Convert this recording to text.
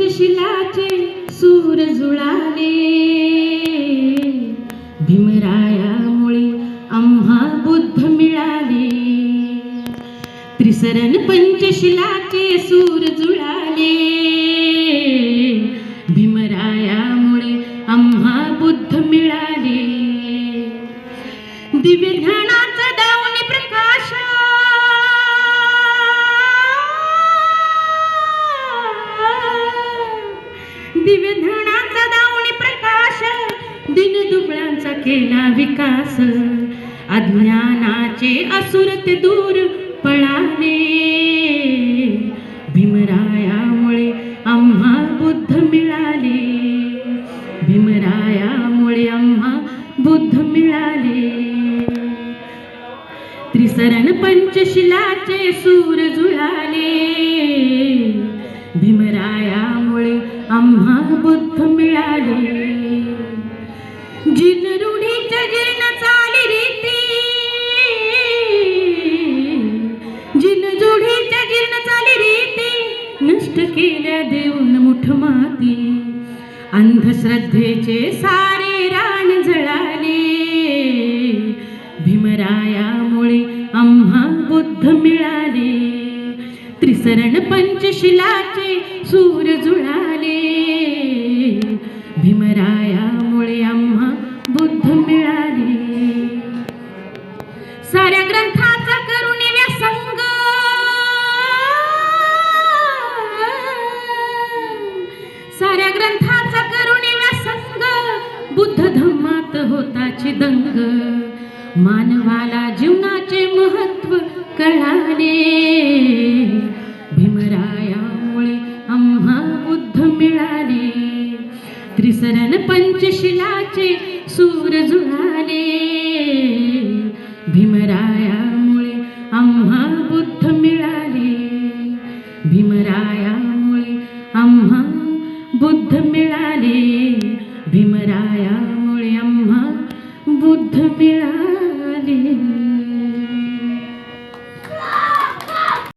पंचशिलाचे सूर जुळाले. भीमरायामुळे आम्हा बुद्ध मिळाले. त्रिसरण पंचशिलाचे सूर जुळाले. भीमरायामुळे आम्हा बुद्ध मिळाले. दिव्य ज्ञानाचा दावणी प्रकाश. दिव्य ज्ञानाचा दावणी प्रकाश दिन दुबळ्यांचा केला विकास. अज्ञानाचे असुर ते दूर पळाले. भीमरायामुळे आम्हा बुद्ध मिळाले. भीमरायामुळे आम्हा बुद्ध मिळाले. त्रिसरण पंचशिलाचे सूर जुळाले. भीमरायामुळे आम्हा बुद्ध मिळाले. जिन रूढीच्या जीर्ण चाली रीती. जिन जोडीच्या जीर्ण चाली रीती. नष्ट केल्या देऊन मुठ माती. अंधश्रद्धेचे सारे रान जळाले. भीमरायामुळे आम्हा बुद्ध मिळाले. त्रिसरण पंचशिलाचे सूर जुळाले. भीमरायामुळे आम्हा बुद्ध मिळाले. साऱ्या ग्रंथाचा करून व्यसंग साऱ्या ग्रंथाचा करून व्यसंग बुद्ध धम्मात होताचे दंग. मानवाला जीवना कळाले. भीमरायामुळे आम्हा बुद्ध मिळाले. त्रिसरण पंचशिलाचे सूर जुळाले. भीमरायामुळे आम्हा बुद्ध मिळाले. भीमरायामुळे आम्हा बुद्ध मिळाले. भीमरायामुळे आम्हा बुद्ध मिळाले